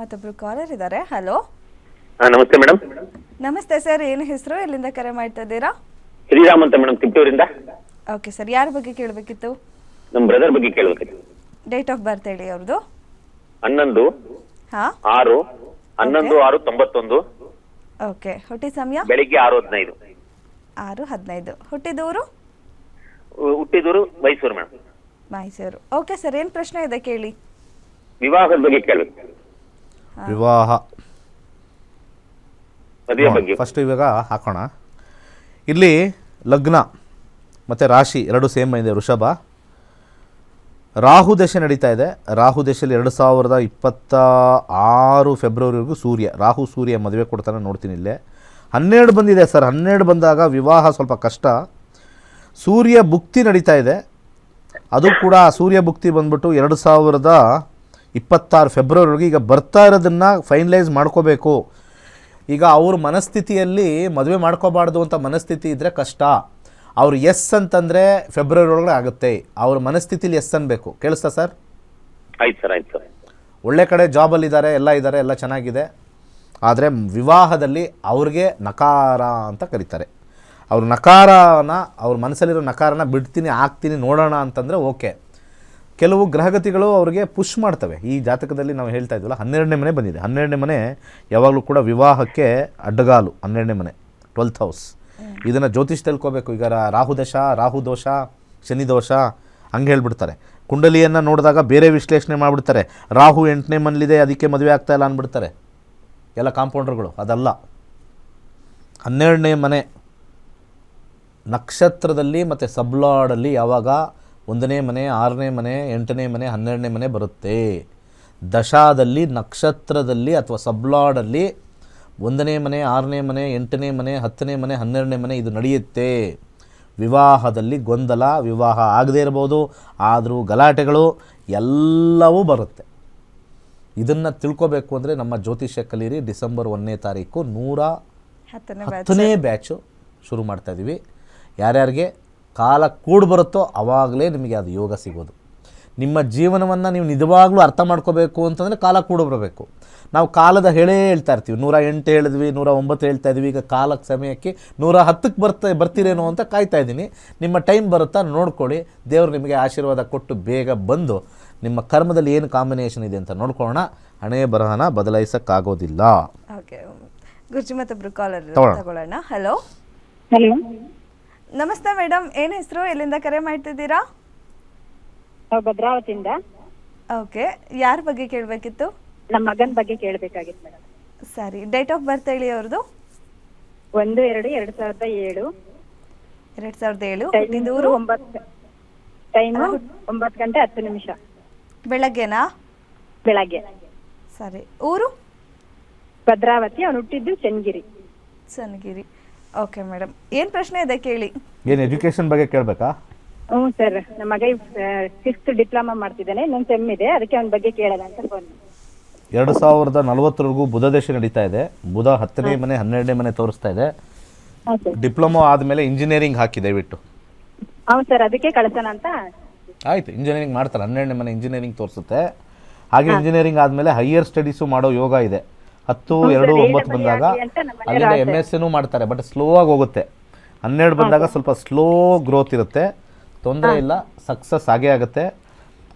ಮತ್ತೊಬ್ರು ಕಾಲರ್ ಇದ್ದಾರೆ ಹಲೋ ನಮಸ್ತೆ ಮೇಡಮ್ ನಮಸ್ತೆ ಸರ್ ಏನು ಹೆಸರು? ಎಲ್ಲಿಂದ ಕರೆ ಮಾಡ್ತಾ ಇದ್ದೀರಾ? ಶ್ರೀರಾಮ್ ಅಂತ ಮೇಡಮ್ ತಿಪ್ಪೂರಿಂದ ಓಕೆ ಸರ್ ಯಾರ ಬಗ್ಗೆ ಕೇಳಬೇಕಿತ್ತು? ನಮ್ಮ ಬ್ರದರ್ ಬಗ್ಗೆ ಕೇಳಬೇಕಿತ್ತು. ಡೇಟ್ ಆಫ್ ಬರ್ತ್ ಹೇಳಿ ಅವ್ರದ್ದು ಹನ್ನೊಂದು ಹಾ? ಆರು ಹನ್ನೊಂದು ಆರು ತೊಂಬತ್ತೊಂದು. ಓಕೆ ಹುಟ್ಟಿದ ಸಮಯ? ಬೆಳಿಗ್ಗೆ ಆರು ಹದಿನೈದು. ಆರು ಹದಿನೈದು. ಹುಟ್ಟಿದೂರು ಹುಟ್ಟಿದೂರು Mysuru madam Mysuru. Okay sir ಏನು ಪ್ರಶ್ನೆ ಇದೆ ಕೇಳಿ? ವಿವಾಹದ ಬಗ್ಗೆ ಕೇಳಬೇಕು. ವಿವಾಹ. ಫಸ್ಟ್ ಇವಾಗ ಹಾಕೋಣ. ಇಲ್ಲಿ ಲಗ್ನ ಮತ್ತು ರಾಶಿ ಎರಡು ಸೇಮ್ ಇದೆ ವೃಷಭ. ರಾಹು ದಶೆ ನಡೀತಾ ಇದೆ. ರಾಹು ದಶೆಯಲ್ಲಿ ಎರಡು ಸಾವಿರದ ಇಪ್ಪತ್ತ ಆರು ಫೆಬ್ರವರಿವರೆಗೂ ಸೂರ್ಯ ರಾಹು ಸೂರ್ಯ ಮದುವೆ ಕೊಡ್ತಾನೆ ನೋಡ್ತೀನಿ ಇಲ್ಲೇ. ಹನ್ನೆರಡು ಬಂದಿದೆ ಸರ್ ಹನ್ನೆರಡು ಬಂದಾಗ ವಿವಾಹ ಸ್ವಲ್ಪ ಕಷ್ಟ. ಸೂರ್ಯ ಭುಕ್ತಿ ನಡೀತಾ ಇದೆ. ಅದು ಕೂಡ ಸೂರ್ಯ ಭುಕ್ತಿ ಬಂದ್ಬಿಟ್ಟು ಎರಡು ಸಾವಿರದ ಇಪ್ಪತ್ತಾರು ಫೆಬ್ರವರಿವರೆಗೆ ಈಗ ಬರ್ತಾ ಇರೋದನ್ನು ಫೈನಲೈಸ್ ಮಾಡ್ಕೋಬೇಕು. ಈಗ ಅವ್ರ ಮನಸ್ಥಿತಿಯಲ್ಲಿ ಮದುವೆ ಮಾಡ್ಕೋಬಾರ್ದು ಅಂತ ಮನಸ್ಥಿತಿ ಇದ್ದರೆ ಕಷ್ಟ. ಅವ್ರು ಎಸ್ ಅಂತಂದರೆ ಫೆಬ್ರವರಿ ಒಳಗಡೆ ಆಗುತ್ತೆ. ಅವ್ರ ಮನಸ್ಥಿತಿಲಿ ಎಸ್ ಅನ್ಬೇಕು. ಕೇಳಿಸ್ತಾ ಸರ್? ಆಯ್ತು ಸರ್ ಆಯ್ತು ಸರ್. ಒಳ್ಳೆ ಕಡೆ ಜಾಬಲ್ಲಿದ್ದಾರೆ ಎಲ್ಲ ಇದ್ದಾರೆ ಎಲ್ಲ ಚೆನ್ನಾಗಿದೆ. ಆದರೆ ವಿವಾಹದಲ್ಲಿ ಅವ್ರಿಗೆ ನಕಾರ ಅಂತ ಕರೀತಾರೆ. ಅವ್ರ ನಕಾರನ ಅವ್ರ ಮನಸ್ಸಲ್ಲಿರೋ ನಕಾರನ ಬಿಡ್ತೀನಿ ಹಾಕ್ತೀನಿ ನೋಡೋಣ ಅಂತಂದರೆ ಓಕೆ. ಕೆಲವು ಗ್ರಹಗತಿಗಳು ಅವರಿಗೆ ಪುಷ್ ಮಾಡ್ತವೆ. ಈ ಜಾತಕದಲ್ಲಿ ನಾವು ಹೇಳ್ತಾ ಇದ್ವಲ್ಲ, ಹನ್ನೆರಡನೇ ಮನೆ ಬಂದಿದೆ. ಹನ್ನೆರಡನೇ ಮನೆ ಯಾವಾಗಲೂ ಕೂಡ ವಿವಾಹಕ್ಕೆ ಅಡ್ಡಗಾಲು, ಹನ್ನೆರಡನೇ ಮನೆ ಟ್ವೆಲ್ತ್ ಹೌಸ್ ಇದನ್ನು ಜ್ಯೋತಿಷ್ ತಿಳ್ಕೊಬೇಕು. ಈಗ ರಾಹು ದಶ, ರಾಹು ದೋಷ, ಶನಿ ದೋಷ, ಹಂಗೆ ಹೇಳ್ಬಿಡ್ತಾರೆ. ಕುಂಡಲಿಯನ್ನು ನೋಡಿದಾಗ ಬೇರೆ ವಿಶ್ಲೇಷಣೆ ಮಾಡಿಬಿಡ್ತಾರೆ. ರಾಹು ಎಂಟನೇ ಮನೇಲಿದೆ, ಅದಕ್ಕೆ ಮದುವೆ ಆಗ್ತಾ ಇಲ್ಲ ಅಂದ್ಬಿಡ್ತಾರೆ. ಎಲ್ಲ ಕಾಂಪೌಂಡರ್ಗಳು, ಅದಲ್ಲ. ಹನ್ನೆರಡನೇ ಮನೆ ನಕ್ಷತ್ರದಲ್ಲಿ ಮತ್ತು ಸಬ್ಲಾಡಲ್ಲಿ ಯಾವಾಗ ಒಂದನೇ ಮನೆ ಆರನೇ ಮನೆ ಎಂಟನೇ ಮನೆ ಹನ್ನೆರಡನೇ ಮನೆ ಬರುತ್ತೆ. ದಶಾದಲ್ಲಿ ನಕ್ಷತ್ರದಲ್ಲಿ ಅಥವಾ ಸಬ್ಲಾಡಲ್ಲಿ ಒಂದನೇ ಮನೆ ಆರನೇ ಮನೆ ಎಂಟನೇ ಮನೆ ಹತ್ತನೇ ಮನೆ ಹನ್ನೆರಡನೇ ಮನೆ ಇದು ನಡೆಯುತ್ತೆ. ವಿವಾಹದಲ್ಲಿ ಗೊಂದಲ ವಿವಾಹ ಆಗದೇ ಇರ್ಬೋದು ಆದರೂ ಗಲಾಟೆಗಳು ಎಲ್ಲವೂ ಬರುತ್ತೆ. ಇದನ್ನು ತಿಳ್ಕೊಬೇಕು ಅಂದರೆ ನಮ್ಮ ಜ್ಯೋತಿಷ್ಯ ಕಲೀರಿ ಡಿಸೆಂಬರ್ ಒಂದನೇ ತಾರೀಕು ನೂರ ಹತ್ತನೇ ಬ್ಯಾಚ್ ಹತ್ತನೇ ಬ್ಯಾಚು ಶುರು ಮಾಡ್ತಾ ಇದ್ದೀವಿ ಯಾರ್ಯಾರಿಗೆ? ಕಾಲ ಕೂಡು ಬರುತ್ತೋ ಆವಾಗಲೇ ನಿಮಗೆ ಅದು ಯೋಗ ಸಿಗೋದು. ನಿಮ್ಮ ಜೀವನವನ್ನು ನೀವು ನಿಜವಾಗ್ಲೂ ಅರ್ಥ ಮಾಡ್ಕೋಬೇಕು ಅಂತಂದರೆ ಕಾಲ ಕೂಡು ಬರಬೇಕು. ನಾವು ಕಾಲದ ಹೇಳೇ ಹೇಳ್ತಾ ಇರ್ತೀವಿ. ನೂರ ಎಂಟು ಹೇಳಿದ್ವಿ ನೂರ ಒಂಬತ್ತು ಹೇಳ್ತಾ ಇದ್ವಿ ಈಗ ಕಾಲಕ್ಕೆ ಸಮಯಕ್ಕೆ ನೂರ ಹತ್ತಕ್ಕೆ ಬರ್ತಾ ಬರ್ತೀರೇನೋ ಅಂತ ಕಾಯ್ತಾ ಇದ್ದೀನಿ. ನಿಮ್ಮ ಟೈಮ್ ಬರುತ್ತಾ ನೋಡ್ಕೊಳ್ಳಿ. ದೇವರು ನಿಮಗೆ ಆಶೀರ್ವಾದ ಕೊಟ್ಟು ಬೇಗ ಬಂದು ನಿಮ್ಮ ಕರ್ಮದಲ್ಲಿ ಏನು ಕಾಂಬಿನೇಷನ್ ಇದೆ ಅಂತ ನೋಡ್ಕೊಳ್ಳೋಣ. ಹಣೆ ಬರಹನ ಬದಲಾಯಿಸೋಕ್ಕಾಗೋದಿಲ್ಲ. ಓಕೆ. ಗುರುಜಿ ಮತ್ತೊಬ್ರು ಕಾಲರ್ ತಗೊಳ್ಳೋಣ. ತಗೊಳ್ಳೋಣ. ಹಲೋ ಹಲೋ ನಮಸ್ತೆ ಮೇಡಮ್ ಏನ್ ಹೆಸರು? ಎಲ್ಲಿಂದ ಕರೆ ಮಾಡ್ತಿದ್ದೀರಾ? ನಾವು ಭದ್ರಾವತಿಯಿಂದ. ಓಕೆ ಯಾರ ಬಗ್ಗೆ ಕೇಳಬೇಕಿತ್ತು? ನಮ್ಮ ಮಗನ ಬಗ್ಗೆ ಕೇಳಬೇಕಾಗಿತ್ತು ಮೇಡಮ್. ಸರಿ ಡೇಟ್ ಆಫ್ ಬರ್ತ್ ಹೇಳಿ ಅವ್ರದ್ದು ಒಂದು ಎರಡು ಎರಡು ಸಾವಿರದ ಏಳು. ಎರಡು ಸಾವಿರದ ಏಳು ಟೈಮ್ ಹುಟ್ಟಿದೂರು? ಒಂಬತ್ತು ಟೈಮ್ ಒಂಬತ್ತು ಗಂಟೆ ಹತ್ತು ನಿಮಿಷ. ಬೆಳಗ್ಗೆನಾ? ಬೆಳಗ್ಗೆ. ಸರಿ ಊರು? ಭದ್ರಾವತಿ ಅವನು ಹುಟ್ಟಿದ್ದು ಚನ್ನಗಿರಿ. ಚನ್ನಗಿರಿ. ಓಕೆ ಮೇಡಮ್ ಏನು ಪ್ರಶ್ನೆ ಇದೆ ಕೇಳಿ? ಏನು ಎಜುಕೇಶನ್ ಬಗ್ಗೆ ಕೇಳಬೇಕಾ? ಹ್ಞೂ ಸರ್. ನಮ್ಮ ಮಗ ಸಿಕ್ಸ್ತ್ ಡಿಪ್ಲೊಮಾ ಮಾಡ್ತಿದ್ದಾನೆ. ನನ್ನ ಸೆಮ್ ಇದೆ. ಅದಕ್ಕೆ ಅವನ ಬಗ್ಗೆ ಕೇಳೋಣ ಅಂತ ಫೋನ್ ಎರಡು ಸಾವಿರದ ನಲವತ್ತರವರೆಗೂ ಬುಧ ದೇಶ ನಡೀತಾ ಇದೆ. ಬುಧ ಹತ್ತನೇ ಮನೆ ಹನ್ನೆರಡನೇ ಮನೆ ತೋರಿಸ್ತಾ ಇದೆ. ಡಿಪ್ಲೊಮೊ ಆದಮೇಲೆ ಇಂಜಿನಿಯರಿಂಗ್ ಹಾಕಿ ದಯವಿಟ್ಟು ಹೌದು ಸರ್. ಅದಕ್ಕೆ ಕಳಿಸೋಣ ಅಂತ. ಆಯಿತು. ಇಂಜಿನಿಯರಿಂಗ್ ಮಾಡ್ತಾರೆ. ಹನ್ನೆರಡನೇ ಮನೆ ಇಂಜಿನಿಯರಿಂಗ್ ತೋರಿಸುತ್ತೆ. ಹಾಗೆ ಇಂಜಿನಿಯರಿಂಗ್ ಆದ್ಮೇಲೆ ಹೈಯರ್ ಸ್ಟಡೀಸು ಮಾಡೋ ಯೋಗ ಇದೆ. ಹತ್ತು ಎರಡು ಒಂಬತ್ತು ಬಂದಾಗ ಅಲ್ಲಿಂದ ಎಂ ಎಸ್ ಮಾಡ್ತಾರೆ ಬಟ್ ಸ್ಲೋ ಆಗಿ ಹೋಗುತ್ತೆ. ಹನ್ನೆರಡು ಬಂದಾಗ ಸ್ವಲ್ಪ ಸ್ಲೋ ಗ್ರೋತ್ ಇರುತ್ತೆ. ತೊಂದರೆ ಇಲ್ಲ ಸಕ್ಸಸ್ ಆಗೇ ಆಗುತ್ತೆ.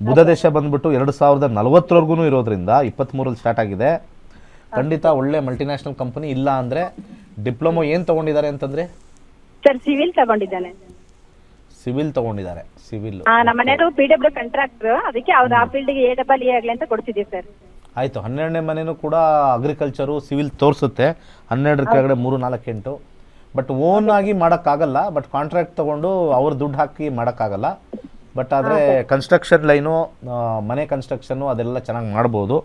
ಬುಧ ದೇಶ ಬಂದ್ಬಿಟ್ಟು ಎರಡು ಸಾವಿರದ ನಲವತ್ತರವರೆಗೂ ಇರೋದ್ರಿಂದ ಇಪ್ಪತ್ತ್ಮೂರಲ್ಲಿ ಸ್ಟಾರ್ಟ್ ಆಗಿದೆ. ಖಂಡಿತ ಒಳ್ಳೆ ಮಲ್ಟಿನ್ಯಾಷನಲ್ ಕಂಪನಿ ಇಲ್ಲ ಅಂದರೆ ಡಿಪ್ಲೊಮೊ ಏನು ತೊಗೊಂಡಿದ್ದಾರೆ ಅಂತಂದರೆ? ಸರ್ ಸಿವಿಲ್ ತಗೊಂಡಿದ್ದಾನೆ. ಸಿವಿಲ್ ತಗೊಂಡಿದ್ದಾರೆ ಸಿವಿಲ್. ನಮ್ಮ ಮನೆಯವರು ಪಿ ಡಬ್ಲ್ಯೂ ಕಾಂಟ್ರಾಕ್ಟರ್ ಅದಕ್ಕೆ ಅವ್ರು ಆ ಫೀಲ್ಡ್ಗೆ ಎ ಡಬಲ್ ಎ ಆಗಲಿ ಅಂತ ಕೊಡ್ತಿದ್ದೀವಿ ಸರ್. ಆಯಿತು. ಹನ್ನೆರಡನೇ ಮನೆಯೂ ಕೂಡ ಅಗ್ರಿಕಲ್ಚರು ಸಿವಿಲ್ ತೋರಿಸುತ್ತೆ. ಹನ್ನೆರಡರ ಕೆಳಗಡೆ ಮೂರು ನಾಲ್ಕು ಎಂಟು. ಬಟ್ ಓನ್ ಆಗಿ ಮಾಡೋಕ್ಕಾಗಲ್ಲ. ಬಟ್ ಕಾಂಟ್ರಾಕ್ಟ್ ತೊಗೊಂಡು ಅವ್ರ ದುಡ್ಡು ಹಾಕಿ ಮಾಡೋಕ್ಕಾಗಲ್ಲ. ಬಟ್ ಆದರೆ ಕನ್ಸ್ಟ್ರಕ್ಷನ್ ಲೈನು ಮನೆ ಕನ್ಸ್ಟ್ರಕ್ಷನ್ನು ಅದೆಲ್ಲ ಚೆನ್ನಾಗಿ ಮಾಡ್ಬೋದು.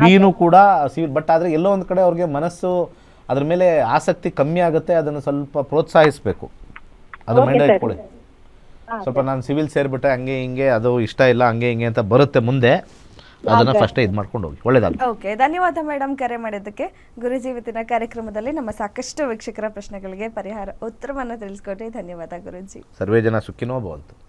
ಬೀನು ಕೂಡ ಸಿವಿಲ್ ಬಟ್ ಆದರೆ ಎಲ್ಲೋ ಒಂದು ಕಡೆ ಅವ್ರಿಗೆ ಮನಸ್ಸು ಅದ್ರ ಮೇಲೆ ಆಸಕ್ತಿ ಕಮ್ಮಿ ಆಗುತ್ತೆ. ಅದನ್ನು ಸ್ವಲ್ಪ ಪ್ರೋತ್ಸಾಹಿಸಬೇಕು. ಅದು ಮೈಂಡ್. ಇಟ್ಕೊಳ್ಳಿ. ಸ್ವಲ್ಪ ನಾನು ಸಿವಿಲ್ ಸೇರಿಬಿಟ್ಟೆ ಹಂಗೆ ಹಿಂಗೆ ಅದು ಇಷ್ಟ ಇಲ್ಲ ಹಂಗೆ ಹಿಂಗೆ ಅಂತ ಬರುತ್ತೆ ಮುಂದೆ. ಅದನ್ನು ಫಸ್ಟ್ ಇದು ಮಾಡ್ಕೊಂಡು ಹೋಗಿ. ಒಳ್ಳೇದಾಗಲಿ. ಓಕೆ ಧನ್ಯವಾದ ಮೇಡಮ್ ಕರೆ ಮಾಡಿದ್ದಕ್ಕೆ. ಗುರುಜಿ ಇವತ್ತಿನ ಕಾರ್ಯಕ್ರಮದಲ್ಲಿ ನಮ್ಮ ಸಾಕಷ್ಟು ವೀಕ್ಷಕರ ಪ್ರಶ್ನೆಗಳಿಗೆ ಪರಿಹಾರ ಉತ್ತರವನ್ನು ತಿಳಿಸ್ಕೊಟ್ಟಿ ಧನ್ಯವಾದ ಗುರುಜಿ. ಸರ್ವೇ ಜನ ಸುಖಿನೋ ಭವಂತು.